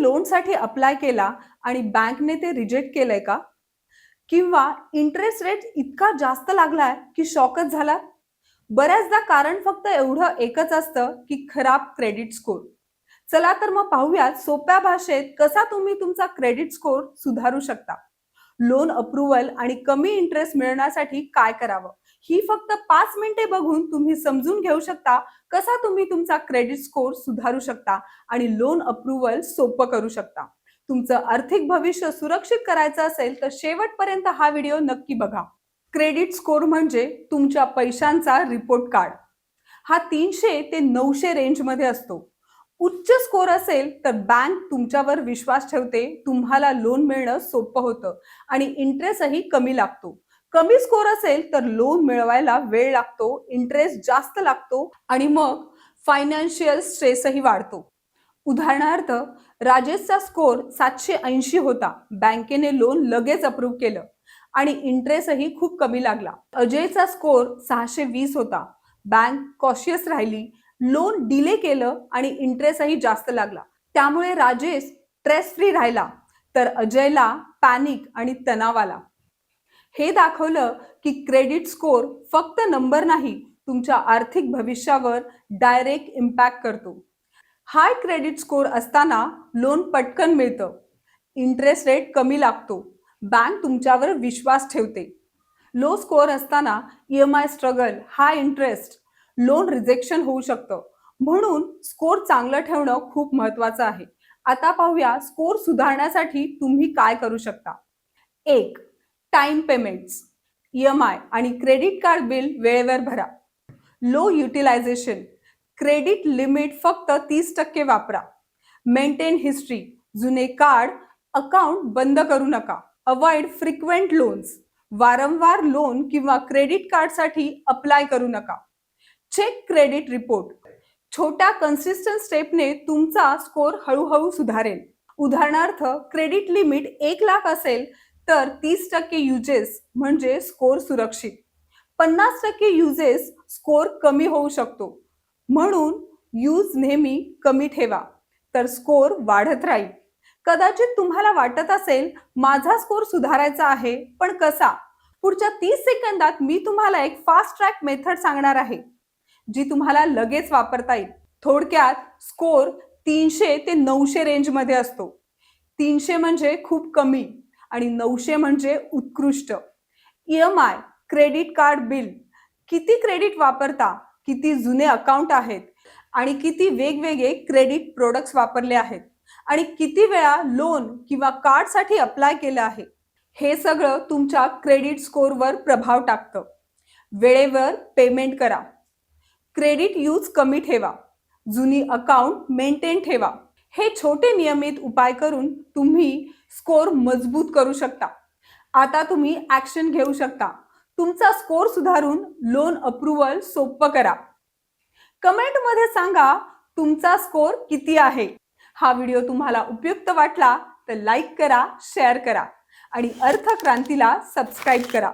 लोनसाठी अप्लाय केला आणि बँकने ते रिजेक्ट केलंय का? किंवा इंटरेस्ट रेट इतका जास्त लागलाय की शॉकच झाला बऱ्याचदा कारण फक्त एवढं एकच असतं की खराब क्रेडिट स्कोर चला तर मग पाहूयात सोप्या भाषेत कसा तुम्ही तुमचा क्रेडिट स्कोर सुधारू शकता. लोन अप्रुव्हल आणि कमी इंटरेस्ट मिळण्यासाठी काय करावं? ही फक्त पाच मिनिटे बघून तुम्ही समजून घेऊ शकता कसा तुम्ही तुमचा क्रेडिट स्कोर सुधारू शकता आणि लोन अप्रुव्हल सोपं करू शकता. तुमचं आर्थिक भविष्य सुरक्षित करायचं असेल तर शेवटपर्यंत हा व्हिडिओ नक्की बघा. क्रेडिट स्कोर म्हणजे तुमच्या पैशांचा रिपोर्ट कार्ड. हा तीनशे ते नऊशे रेंजमध्ये असतो. उच्च स्कोर असेल तर बँक तुमच्यावर विश्वास ठेवते. तुम्हाला लोन मिळणं सोपं होतं. आणि इंटरेस्टही कमी लागतो. कमी स्कोर असेल तर लोन मिळवायला वेळ लागतो. इंटरेस्ट जास्त लागतो आणि मग फायनान्शियल स्ट्रेसही वाढतो. उदाहरणार्थ राजेशचा स्कोर सातशे ऐंशी होता. बँकेने लोन लगेच अप्रूव्ह केलं. आणि इंटरेस्टही खूप कमी लागला. अजयचा स्कोर सहाशे वीस होता. बँक कॉशियस राहिली. लोन डिले केलं आणि इंटरेस्टही जास्त लागला. त्यामुळे राजेश स्ट्रेस फ्री राहिला. तर अजयला पॅनिक आणि तणाव आला. हे दाखवलं की क्रेडिट स्कोर फक्त नंबर नाही तुमच्या आर्थिक भविष्यावर डायरेक्ट इम्पॅक्ट करतो. हाय क्रेडिट स्कोर असताना लोन पटकन मिळतं. इंटरेस्ट रेट कमी लागतो. बँक तुमच्यावर विश्वास ठेवते. लो स्कोअर असताना E M I struggle high interest loan rejection होऊ शकतं. म्हणून स्कोर चांगलं ठेवणं खूप महत्वाचं आहे. आता पाहूया स्कोर सुधारण्यासाठी तुम्ही काय करू शकता. एक time payments E M I आणि क्रेडिट कार्ड बिल वेळेवर भरा. लो युटिलायझेशन क्रेडिट लिमिट फक्त तीस टक्के वापरा. मेंटेन हिस्ट्री जुने कार्ड अकाउंट बंद करू नका. अवॉइड फ्रिक्वेंट लोन्स वारंवार लोन किंवा क्रेडिट कार्डसाठी अप्लाय करू नका. चेक क्रेडिट रिपोर्ट छोट्या कन्सिस्टंट स्टेपने तुमचा स्कोर हळूहळू सुधारेल. उदाहरणार्थ क्रेडिट लिमिट एक लाख असेल तर तीस टक्के युजेस म्हणजे स्कोर सुरक्षित. पन्नास टक्के युजेस स्कोर कमी होऊ शकतो. म्हणून यूज नेहमी कमी ठेवा. तर स्कोर वाढत राहील. कदाचित तुम्हाला वाटत असेल माझा स्कोर सुधारायचा आहे पण कसा? पुढच्या तीस सेकंदात मी तुम्हाला एक फास्ट ट्रॅक मेथड सांगणार आहे. जी तुम्हाला लगेच वापरता येईल. थोडक्यात स्कोर तीनशे ते नऊशे रेंजमध्ये असतो. तीनशे म्हणजे खूप कमी आणि नऊशे म्हणजे उत्कृष्ट. E M I credit card bill. किती क्रेडिट वापरता किती जुने अकाउंट आहेत आणि किती वेगवेगळे क्रेडिट प्रोडक्ट्स वापरले आहेत आणि किती वेळा लोन किंवा कार्डसाठी अप्लाय केलं आहे. हे सगळं तुमच्या क्रेडिट स्कोरवर प्रभाव टाकतं. वेळेवर पेमेंट करा. क्रेडिट यूज कमी ठेवा. जुनी अकाउंट मेंटेन ठेवा. हे छोटे नियमित उपाय करून तुम्ही स्कोर मजबूत करू शकता. आता तुम्ही ऍक्शन घेऊ शकता. तुमचा स्कोर सुधारून लोन अप्रुव्हल सोपं करा. कमेंटमध्ये सांगा तुमचा स्कोर किती आहे? हा व्हिडिओ तुम्हाला उपयुक्त वाटला तर लाईक करा शेअर करा आणि अर्थक्रांतीला सबस्क्राईब करा.